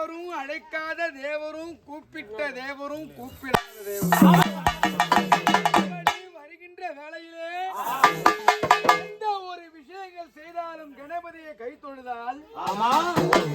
தேவரும் அழைக்காத தேவரும் கூப்பிட்ட தேவரும் கூப்பிடாத தேவரும். வருகின்ற வேளையிலே எந்த ஒரு விஷயங்கள் செய்தாலும் கணபதியை கை தொழுதால்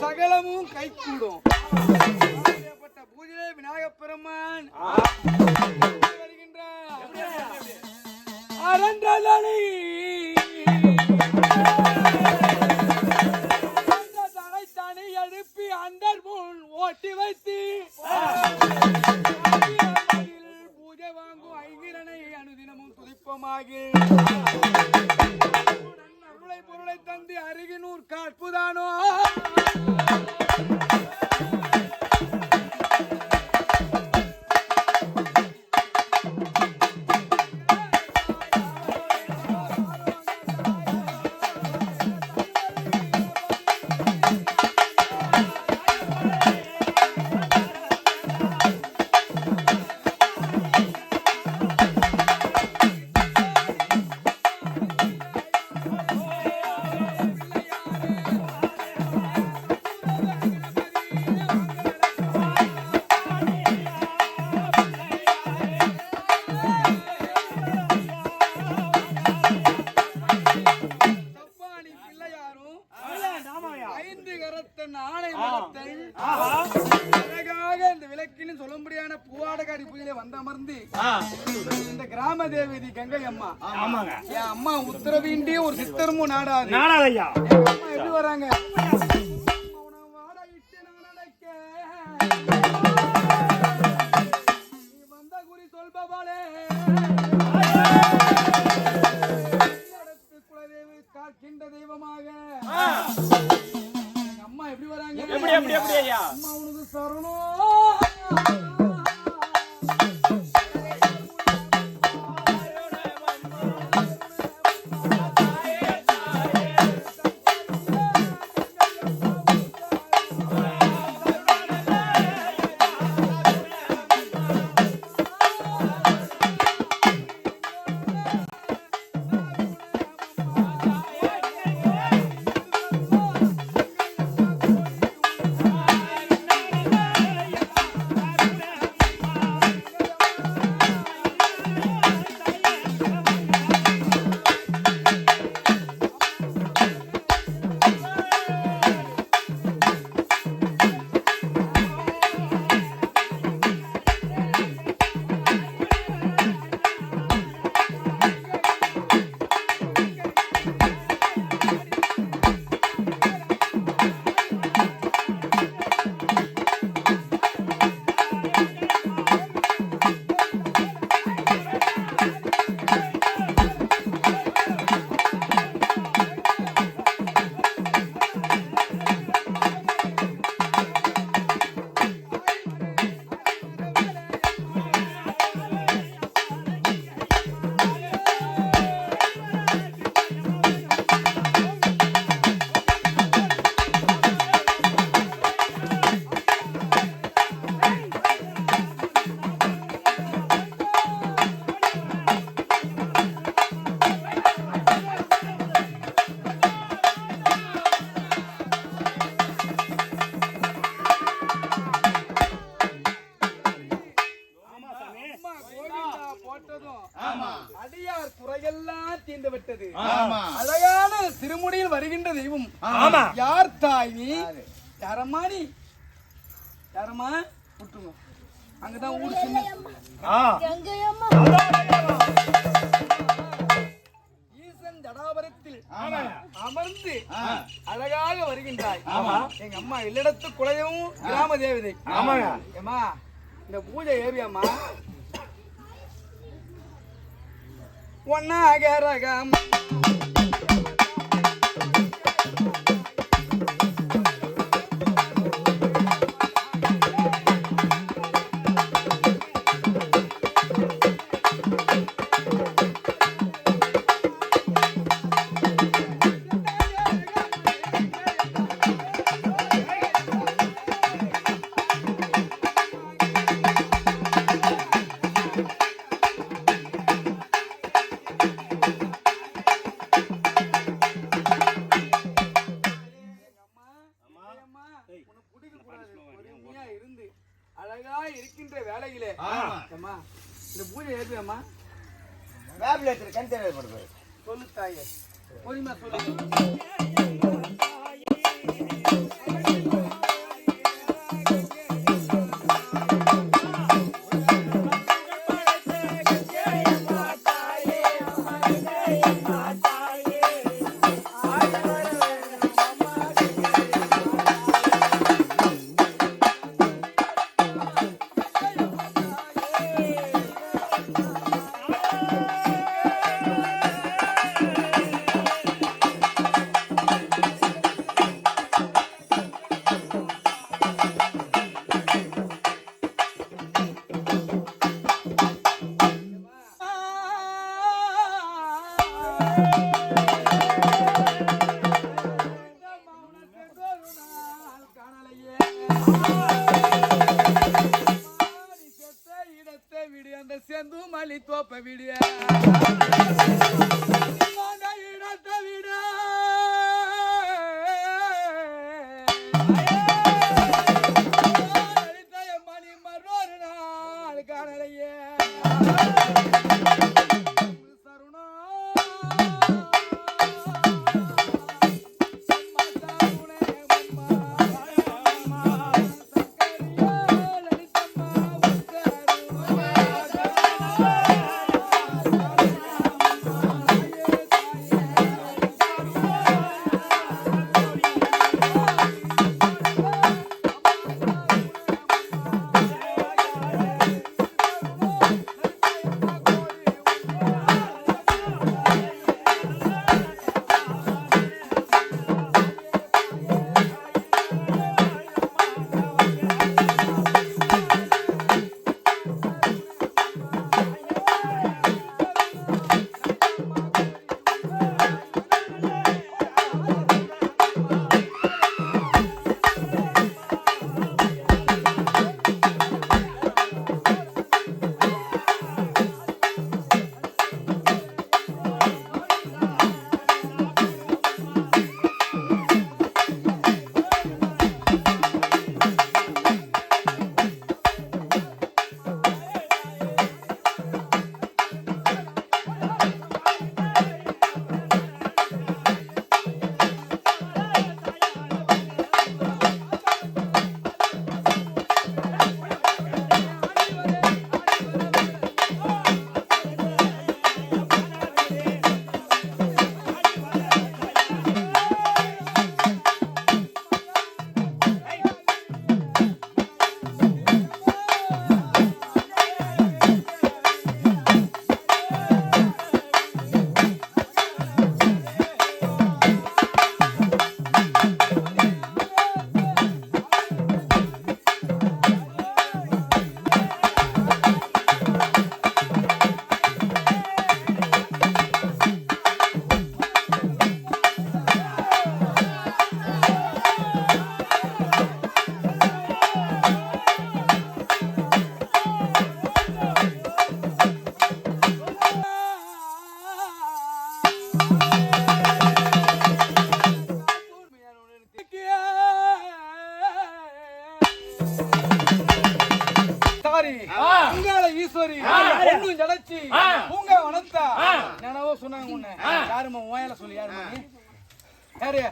சகலமும் கை கூடும். பூஜையிலே விநாயகப் பெருமான் வருகின்றார்? அரண்டலனை முன் ஓட்டி வைத்து. பூஜை வாங்கும் ஐங்கிரனை அனுதினமும் துதிப்பமாக. அருளை பொருளை தந்து அருகினூர் காட்புதானோ? பூவாடகாரி பூஜையில வந்தமர்ந்து இந்த கிராம தேவதி கங்கை அம்மா. ஆமாங்க. என் அம்மா உத்தரவின்றி ஒரு சித்தரமும் நாடாது. எங்க அம்மா எப்படி வராங்க? வந்த காக்கின்ற தெய்வமாக அம்மா எப்படி வராங்க? எப்படி எப்படி எப்படி ஐயா? அம்மா உனக்கு சரணம். பாட்டியார் குறையெல்லாம் தீர்ந்து விட்டது அழகான திருமுடியில் வருகின்ற தெய்வம் யார் தாய் நீ? யாரம்மா நீ? அங்கதான் ஊர் சின்ன. அமர்ந்து அழகாக வருகின்றாய். ஆமா. எங்க அம்மா இல்லடத்து குலதெய்வம் கிராம தேவதை ஆமா இந்த பூஜை ஏவியாமா ஒன்னாக ரகம். இருக்கின்ற வேலையிலே. அம்மா இந்த பூஜை வேப்பில எடுத்து கண் தேவைப்படுது. சொல்லு தாயே. பொறுமையா சொல்லு. little familiar. சாரி உங்கால ஈஸ்வரி ஒண்ணும் ஜடச்சி உங்க வனத்தா என்னவோ சொன்னாங்க உன்னை. யாருமா ஓயால சொல்லி யாருமா. யாரு?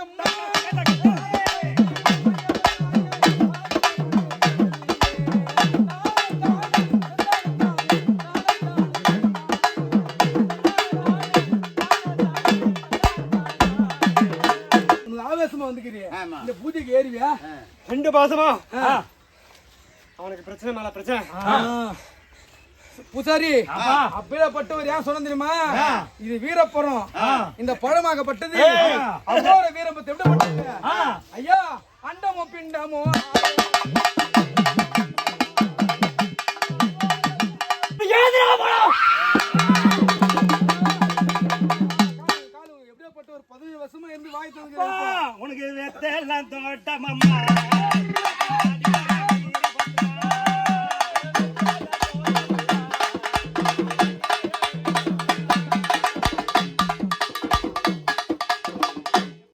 அம்மா உனக்கு ஆவேசமா வந்துக்கிறிய. இந்த பூஜைக்கு ஏறிவியா? ரெண்டு மாசமா அவனுக்கு பிரச்சனை மேல பிரச்சனை. பூசாரி அப்பேற்பட்டவர் ஏன் சொன்ன தெரியுமா? இது வீரப்புறம். இந்த பழமாகப்பட்டது அதோட வீரம்பத்தை விடப்பட்டது ஐயா வாய் தந்துக்கிறாரு உனக்கு வெத்தெல்லாம் தோட்டம் அம்மா.